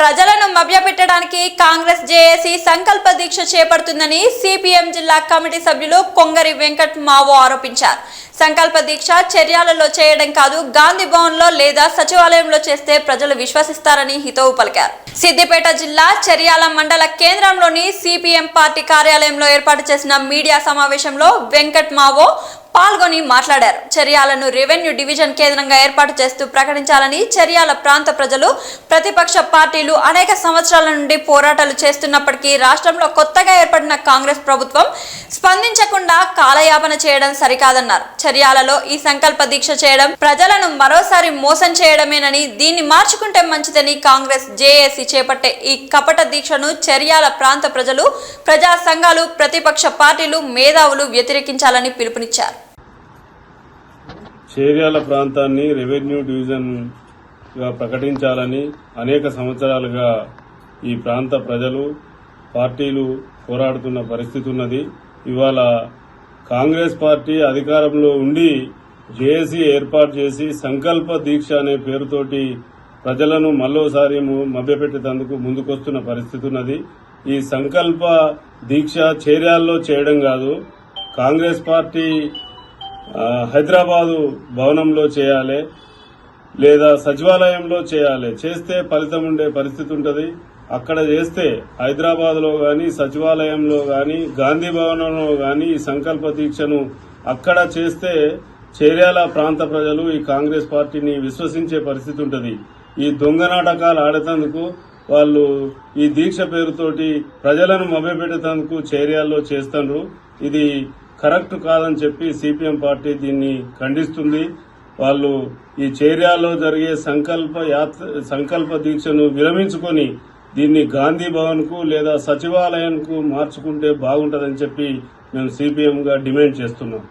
ప్రజలను మభ్యపెట్టడానికి కాంగ్రెస్ జేఏసీ సంకల్ప దీక్ష చేపడుతుందని సిపిఎం జిల్లా కమిటీ సభ్యులు కొంగరి వెంకట్ మావో ఆరోపించారు. సంకల్ప దీక్ష చర్యాలలో చేయడం కాదు గాంధీ భవన్లో లేదా సచివాలయంలో చేస్తే ప్రజలు విశ్వసిస్తారని హితవు పలికారు. సిద్దిపేట జిల్లా చర్యాల మండల కేంద్రంలోని సిపిఎం పార్టీ కార్యాలయంలో ఏర్పాటు చేసిన మీడియా సమావేశంలో వెంకట్ మావో పాల్గొని మాట్లాడారు. చర్యాలను రెవెన్యూ డివిజన్ కేంద్రంగా ఏర్పాటు చేస్తూ ప్రకటించాలని చర్యాల ప్రాంత ప్రజలు ప్రతిపక్ష పార్టీలు అనేక సంవత్సరాల నుండి పోరాటాలు చేస్తున్నప్పటికీ రాష్ట్రంలో కొత్తగా ఏర్పడిన కాంగ్రెస్ ప్రభుత్వం స్పందించకుండా కాలయాపన చేయడం సరికాదన్నారు. చర్యాలలో ఈ సంకల్ప దీక్ష చేయడం ప్రజలను మరోసారి మోసం చేయడమేనని దీన్ని మార్చుకుంటే మంచిదని కాంగ్రెస్ జేఏసీ చేపట్టే ఈ కపట దీక్షను చర్యాల ప్రాంత ప్రజలు ప్రజా సంఘాలు ప్రతిపక్ష పార్టీలు మేధావులు వ్యతిరేకించాలని పిలుపునిచ్చారు. చేర్యాల ప్రాంతాన్ని రెవెన్యూ డివిజన్గా ప్రకటించాలని అనేక సంవత్సరాలుగా ఈ ప్రాంత ప్రజలు పార్టీలు పోరాడుతున్న పరిస్థితి ఉన్నది. ఇవాళ కాంగ్రెస్ పార్టీ అధికారంలో ఉండి జేఏసీ ఏర్పాటు చేసి సంకల్ప దీక్ష అనే పేరుతోటి ప్రజలను మరోసారి మభ్యపెట్టేందుకు ముందుకొస్తున్న పరిస్థితి ఉన్నది. ఈ సంకల్ప దీక్ష చర్యాల్లో చేయడం కాదు. కాంగ్రెస్ పార్టీ హైదరాబాదు భవనంలో చేయాలి లేదా సచివాలయంలో చేయాలి. చేస్తే ఫలితం ఉండే పరిస్థితి ఉంటుంది. అక్కడ చేస్తే హైదరాబాద్లో గాని సచివాలయంలో గాని గాంధీ భవనంలో గాని ఈ సంకల్ప దీక్షను అక్కడ చేస్తే చేర్యాల ప్రాంత ప్రజలు ఈ కాంగ్రెస్ పార్టీని విశ్వసించే పరిస్థితి ఉంటుంది. ఈ దొంగ నాటకాలు ఆడేందుకు వాళ్ళు ఈ దీక్ష పేరుతోటి ప్రజలను మభ్యపెట్టేందుకు చేర్యాల్లో చేస్తున్నారు ఇది కరెక్ట్ కాదని చెప్పి సిపిఎం పార్టీ దీన్ని ఖండిస్తుంది. వాళ్ళు ఈ చేర్యాల్లో జరిగే సంకల్ప యాత్ర సంకల్ప దీక్షను విరమించుకొని దీన్ని గాంధీ భవన్కు లేదా సచివాలయంకు మార్చుకుంటే బాగుంటుందని చెప్పి మేము సిపిఎం గా డిమాండ్ చేస్తున్నాం.